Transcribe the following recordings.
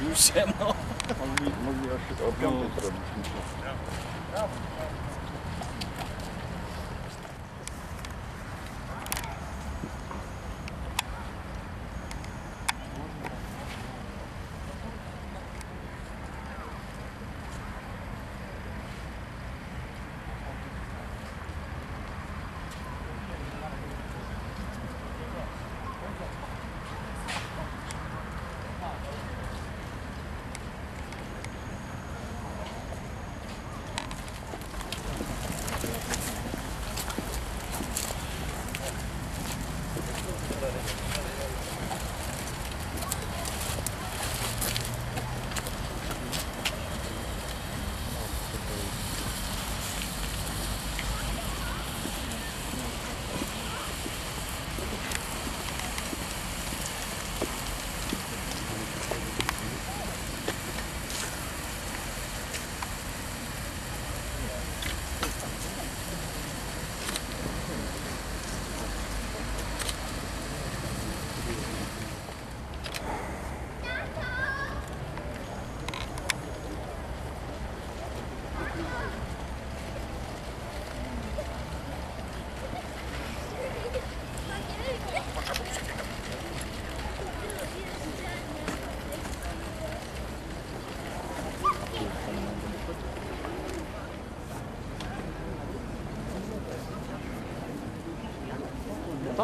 Już ciemno. Mogli, mogli aż o piątej zrobić.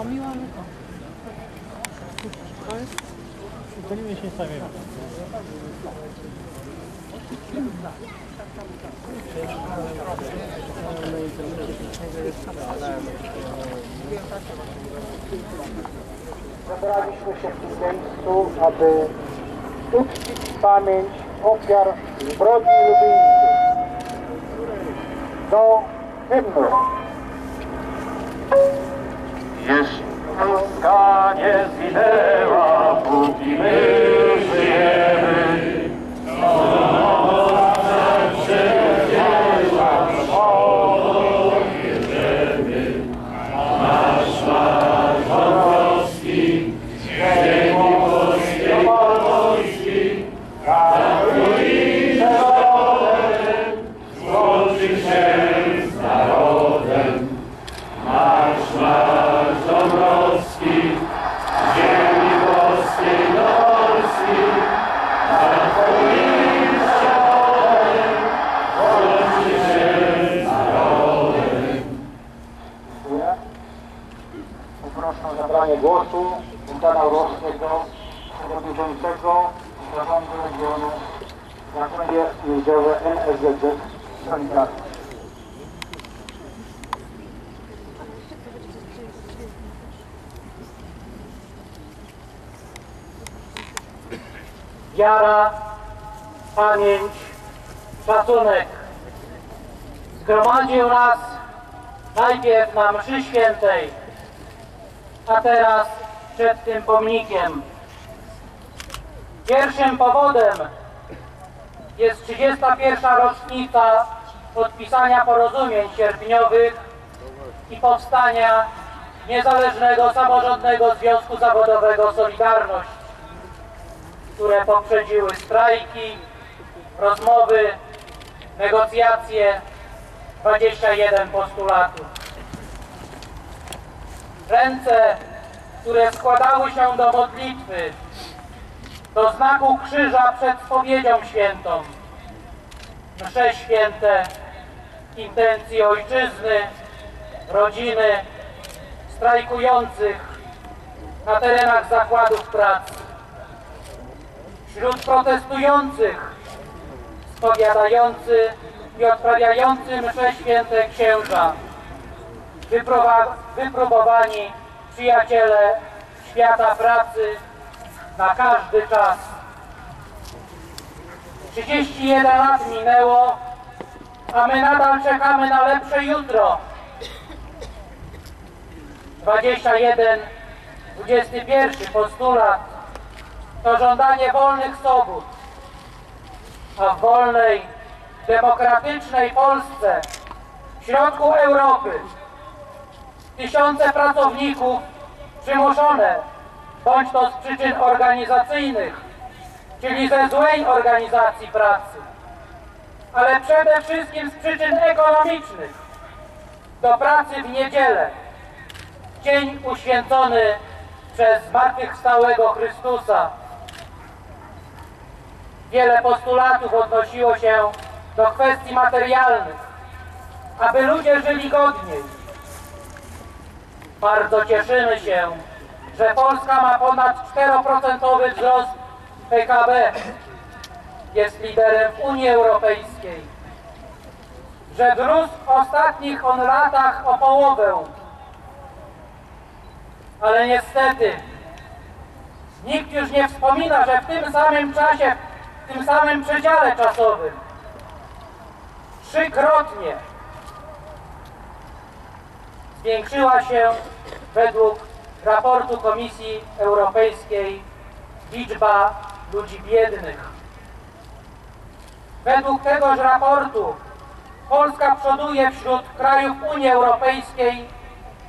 Myka. To jest? To nie się sami. Zebraliśmy się w tym miejscu, aby uczcić pamięć ofiar zbrodni lubieńskiej. Do hymnu. Solidarność. Wiara, pamięć, szacunek zgromadził nas najpierw na mszy świętej, a teraz przed tym pomnikiem. Pierwszym powodem jest 31. rocznica podpisania porozumień sierpniowych i powstania Niezależnego Samorządnego Związku Zawodowego Solidarność, które poprzedziły strajki, rozmowy, negocjacje, 21 postulatów. Ręce, które składały się do modlitwy, do znaku krzyża przed spowiedzią świętą, msze święte, intencji ojczyzny, rodziny, strajkujących na terenach zakładów pracy. Wśród protestujących spowiadający i odprawiający msze święte księża, wypróbowani przyjaciele świata pracy na każdy czas. 31 lat minęło, a my nadal czekamy na lepsze jutro. 21, 21 postulat to żądanie wolnych sobót, a w wolnej, demokratycznej Polsce, w środku Europy, tysiące pracowników przymuszone, bądź to z przyczyn organizacyjnych, czyli ze złej organizacji pracy, ale przede wszystkim z przyczyn ekonomicznych, do pracy w niedzielę, dzień uświęcony przez zmartwychwstałego Chrystusa. Wiele postulatów odnosiło się do kwestii materialnych, aby ludzie żyli godniej. Bardzo cieszymy się, że Polska ma ponad 4% wzrost PKB. Jest liderem w Unii Europejskiej. Że wzrósł w ostatnich on latach o połowę. Ale niestety nikt już nie wspomina, że w tym samym czasie, w tym samym przedziale czasowym trzykrotnie zwiększyła się według raportu Komisji Europejskiej liczba ludzi biednych. Według tegoż raportu Polska przoduje wśród krajów Unii Europejskiej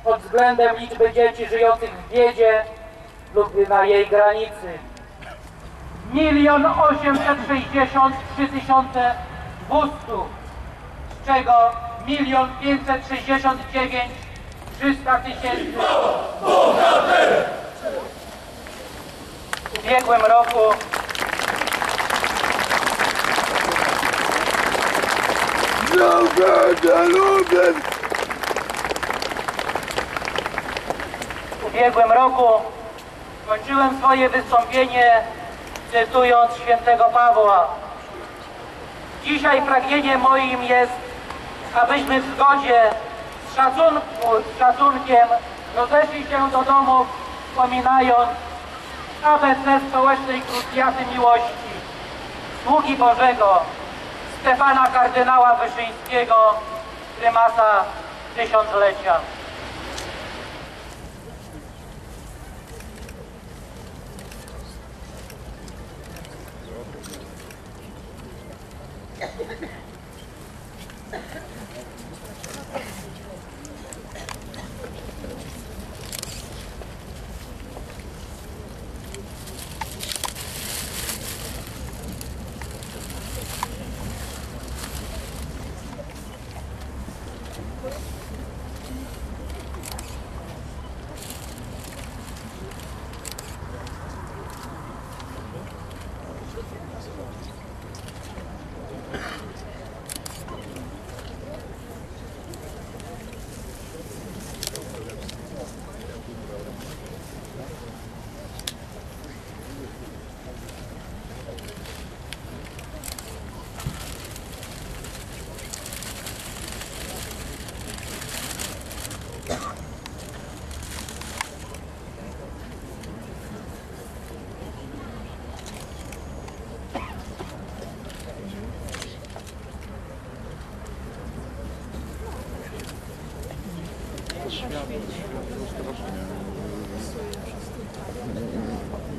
pod względem liczby dzieci żyjących w biedzie lub na jej granicy. Milion osiemset sześćdziesiąt trzy tysiące dwustu, z czego milion pięćset sześćdziesiąt dziewięć trzysta tysięcy w ubiegłym roku w ubiegłym roku kończyłem swoje wystąpienie cytując świętego Pawła. Dzisiaj pragnieniem moim jest, abyśmy w zgodzie szacunku, z szacunkiem rozeszli się do domów, wspominając ABC Społecznej Krucjaty Miłości, sługi Bożego, Stefana kardynała Wyszyńskiego, prymasa tysiąclecia.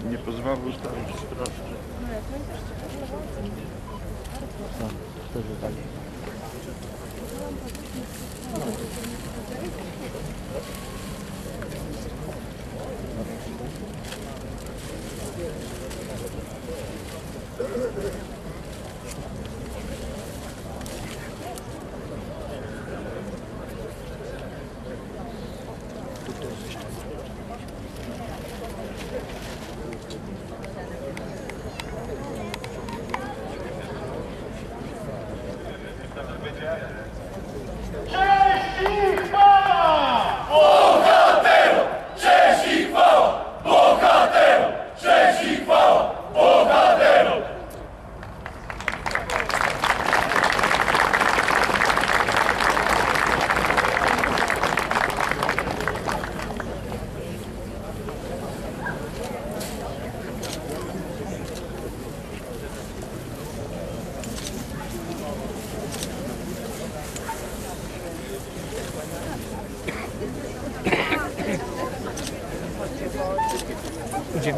Nie pozwala ustawić strasznie. No, to, że tak.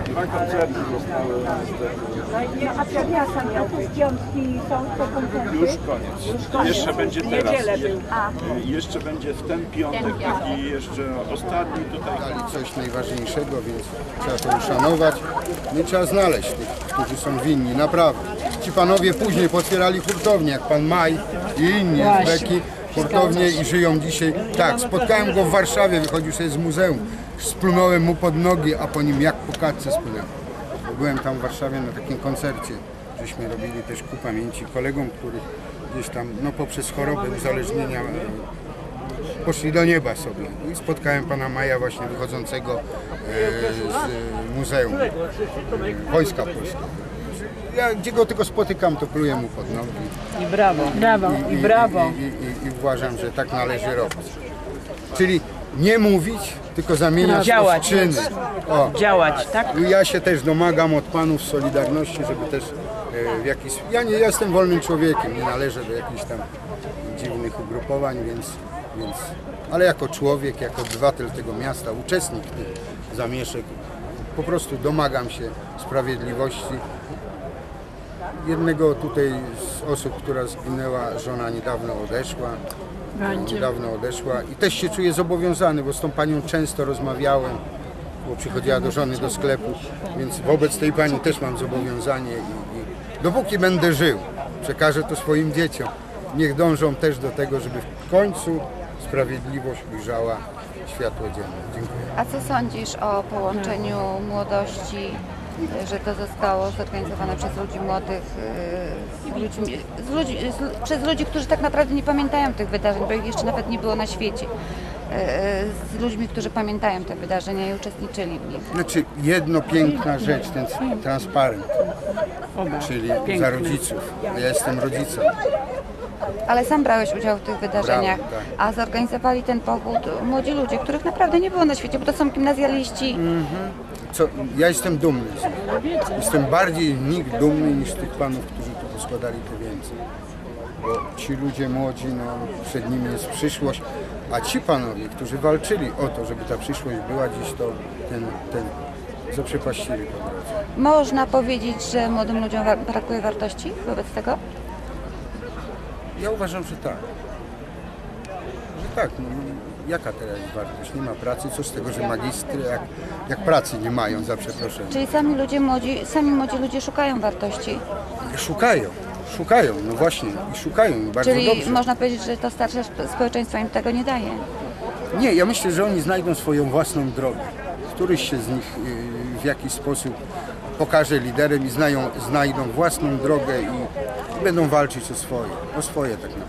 Dwa koncerty zostały. A przepraszam, to tu piątki są te koncerty? Już koniec. Jeszcze będzie teraz. Niedzielę był. A. Je- Jeszcze będzie w ten piątek taki jeszcze ostatni tutaj. dali coś najważniejszego, więc trzeba to uszanować. No i trzeba znaleźć tych, którzy są winni, naprawdę. Ci panowie później potwierali hurtownię, jak pan Maj i inni z Beki, hurtownie i żyją dzisiaj. Tak, spotkałem go w Warszawie, wychodził sobie z muzeum, splunąłem mu pod nogi, a po nim jak po. Bo Byłem tam w Warszawie na takim koncercie, żeśmy robili też ku pamięci kolegom, których gdzieś tam no, poprzez chorobę uzależnienia e, poszli do nieba sobie. I spotkałem pana Maja właśnie wychodzącego e, z e, Muzeum Wojska Polskiego. Ja gdzie go tylko spotykam, to pluję mu pod nogi. I brawo. Brawo. I brawo. I, i, i, i uważam, że tak należy robić. Czyli nie mówić, tylko zamieniać to w czyny. O, Działać, tak? i ja się też domagam od panów Solidarności, żeby też e, w jakiś... Ja nie jestem wolnym człowiekiem, nie należę do jakichś tam dziwnych ugrupowań, więc, więc... Ale jako człowiek, jako obywatel tego miasta, uczestnik tych zamieszek, po prostu domagam się sprawiedliwości. Jednego tutaj z osób, która zginęła, żona niedawno odeszła. Niedawno odeszła i też się czuję zobowiązany, bo z tą panią często rozmawiałem, bo przychodziła do żony do sklepu, więc wobec tej pani też mam zobowiązanie i, i dopóki będę żył, przekażę to swoim dzieciom. Niech dążą też do tego, żeby w końcu sprawiedliwość ujrzała światło dzienne. Dziękuję. A co sądzisz o połączeniu młodości, że to zostało zorganizowane przez ludzi młodych, y, z ludźmi, z ludzi, z, przez ludzi, którzy tak naprawdę nie pamiętają tych wydarzeń, bo ich jeszcze nawet nie było na świecie. y, Z ludźmi, którzy pamiętają te wydarzenia i uczestniczyli w nich. Znaczy jedno piękna rzecz, ten transparent, czyli za rodziców. Ja jestem rodzicem. Ale sam brałeś udział w tych wydarzeniach, tak. a zorganizowali ten pochód młodzi ludzie, których naprawdę nie było na świecie, bo to są gimnazjaliści. Co, ja jestem dumny. Jestem bardziej nich dumny niż tych panów, którzy tu poskładali to więcej. Bo ci ludzie młodzi, no, przed nimi jest przyszłość, a ci panowie, którzy walczyli o to, żeby ta przyszłość była dziś, to ten, ten zaprzepaścili po drodze. Można powiedzieć, że młodym ludziom wa- brakuje wartości wobec tego? Ja uważam, że tak. Że tak, no, jaka teraz jest wartość? Nie ma pracy, co z tego, że magistry, jak, jak pracy nie mają, za przeproszeniem. Czyli sami ludzie młodzi, sami młodzi ludzie szukają wartości. Szukają, szukają, no właśnie, i szukają i bardzo Czyli dobrze. można powiedzieć, że to starsze sp- społeczeństwo im tego nie daje. Nie, ja myślę, że oni znajdą swoją własną drogę. Któryś się z nich y, w jakiś sposób pokaże liderem i znają, znajdą własną drogę i będą walczyć o swoje, o swoje tak naprawdę.